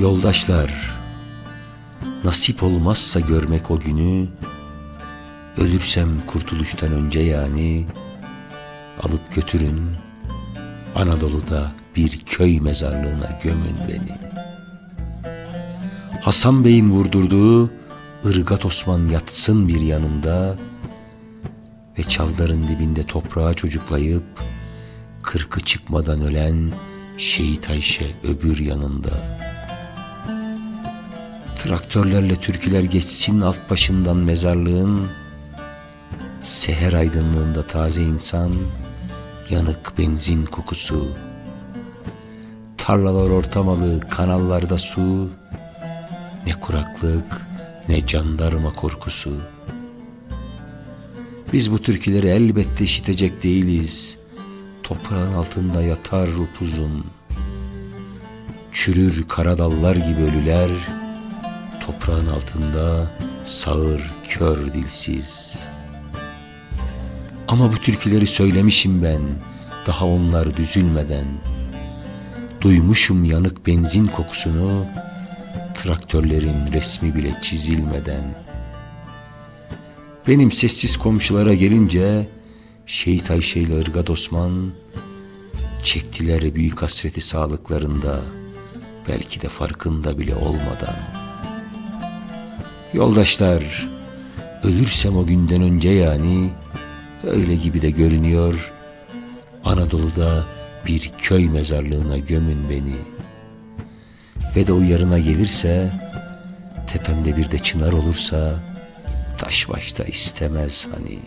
Yoldaşlar, nasip olmazsa görmek o günü, ölürsem kurtuluştan önce yani, alıp götürün, Anadolu'da bir köy mezarlığına gömün beni. Hasan Bey'in vurdurduğu ırgat Osman yatsın bir yanımda ve çavdarın dibinde toprağa çocuklayıp kırkı çıkmadan ölen Şehit Ayşe öbür yanında. Traktörlerle türküler geçsin alt başından mezarlığın. Seher aydınlığında taze insan Yanık benzin kokusu. Tarlalar ortamalı kanallarda su. Ne kuraklık ne jandarma korkusu. Biz bu türküleri elbette işitecek değiliz. Toprağın altında yatar upuzun. Çürür karadallar gibi ölüler Toprağın altında sağır kör dilsiz. Ama bu türküleri söylemişim ben Daha onlar düzülmeden. Duymuşum yanık benzin kokusunu Traktörlerin resmi bile çizilmeden. Benim sessiz komşulara gelince Şehit Ayşe ile Irgat Osman Çektiler büyük hasreti sağlıklarında Belki de farkında bile olmadan Yoldaşlar Ölürsem o günden önce yani Öyle gibi de görünüyor. Anadolu'da bir köy mezarlığına gömün beni. Ve de uyarına gelirse Tepemde bir de çınar olursa Taş başta istemez hani